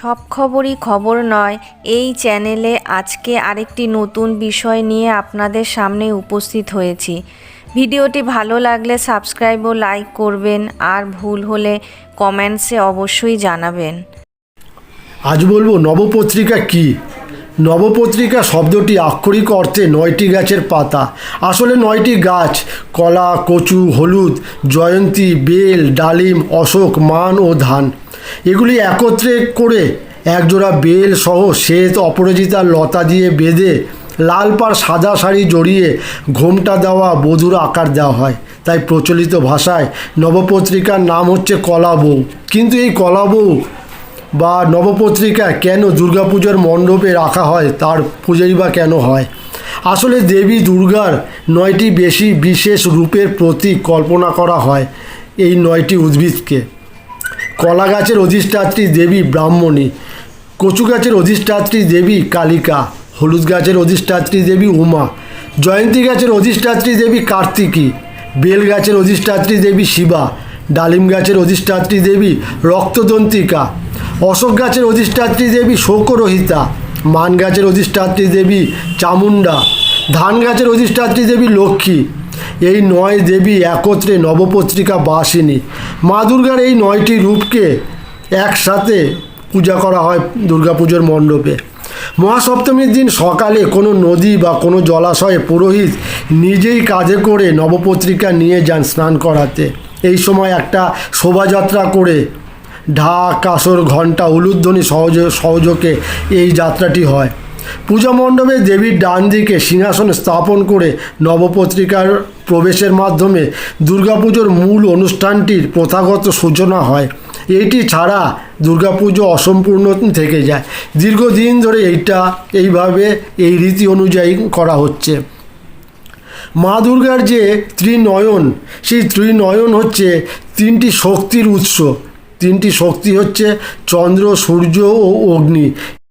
সব খবরই খবর নয়, এই চ্যানেলে আজকে আরেকটি নতুন বিষয় নিয়ে আপনাদের সামনে উপস্থিত হয়েছি। ভিডিওটি ভালো লাগলে সাবস্ক্রাইব ও লাইক করবেন আর ভুল হলে কমেন্টসে অবশ্যই জানাবেন। আজ বলব নবপত্রিকা কি? নবপত্রিকা শব্দটি আক্ষরিক অর্থে নয়টি গাছের পাতা। আসলে নয়টি গাছ, কলা, কচু, হলুদ, জয়ন্তী, বেল, ডালিম, অশোক, মান ও ধান। এগুলি একত্রে করে একজোড়া বেল সহ শ্বেত অপরাজিতার লতা দিয়ে বেঁধে লাল পাড় সাদা শাড়ি জড়িয়ে ঘোমটা দেওয়া বধুর আকার দেওয়া হয়। তাই প্রচলিত ভাষায় নবপত্রিকার নাম হচ্ছে কলা বউ। কিন্তু এই কলা বউ বা নবপত্রিকা কেন দুর্গাপুজোর মণ্ডপে রাখা হয়, তার পুজোই বা কেন হয়? আসলে দেবী দুর্গার নয়টি বেশি বিশেষ রূপের প্রতীক কল্পনা করা হয় এই নয়টি উদ্ভিদকে। কলা গাছের অধিষ্ঠাত্রী দেবী ব্রাহ্মণী কচু গাছের অধিষ্ঠাত্রী দেবী কালিকা হলুদ গাছের অধিষ্ঠাত্রী দেবী উমা জয়ন্তী গাছের অধিষ্ঠাত্রী দেবী কার্তিকী বেল গাছের অধিষ্ঠাত্রী দেবী শিবা ডালিম গাছের অধিষ্ঠাত্রী দেবী রক্তদন্তিকা অশোক গাছের অধিষ্ঠাত্রী দেবী শোকরহিতা মান গাছের অধিষ্ঠাত্রী দেবী চামুণ্ডা ধান গাছের অধিষ্ঠাত্রী দেবী লক্ষ্মী এই নয় দেবী একত্রে নবপত্রিকা বাসিনী। মা দুর্গার এই নয়টি রূপকে একসাথে পূজা করা হয় দুর্গাপুজোর মণ্ডপে। মহাসপ্তমীর দিন সকালে কোনো নদী বা কোনো জলাশয়ে পুরোহিত নিজেই কাজে করে নবপত্রিকা নিয়ে যান স্নান করাতে। এই সময় একটা শোভাযাত্রা করে ঢাক, কাসর, ঘণ্টা, উলুধ্বনি সহজ সহযোগে এই যাত্রাটি হয়। পূজা মণ্ডপে দেবীর ডান দিকে সিংহাসন স্থাপন করে নবপত্রিকার প্রবেশের মাধ্যমে দুর্গাপুজোর মূল অনুষ্ঠানটির প্রথাগত সূচনা হয়। এইটি ছাড়া দুর্গাপুজো অসম্পূর্ণ থেকে যায়। দীর্ঘদিন ধরে এইটা, এইভাবে এই রীতি অনুযায়ী করা হচ্ছে। মা দুর্গার যে ত্রিনয়ন, সেই ত্রিনয়ন হচ্ছে তিনটি শক্তির উৎস। তিনটি শক্তি হচ্ছে চন্দ্র, সূর্য ও অগ্নি।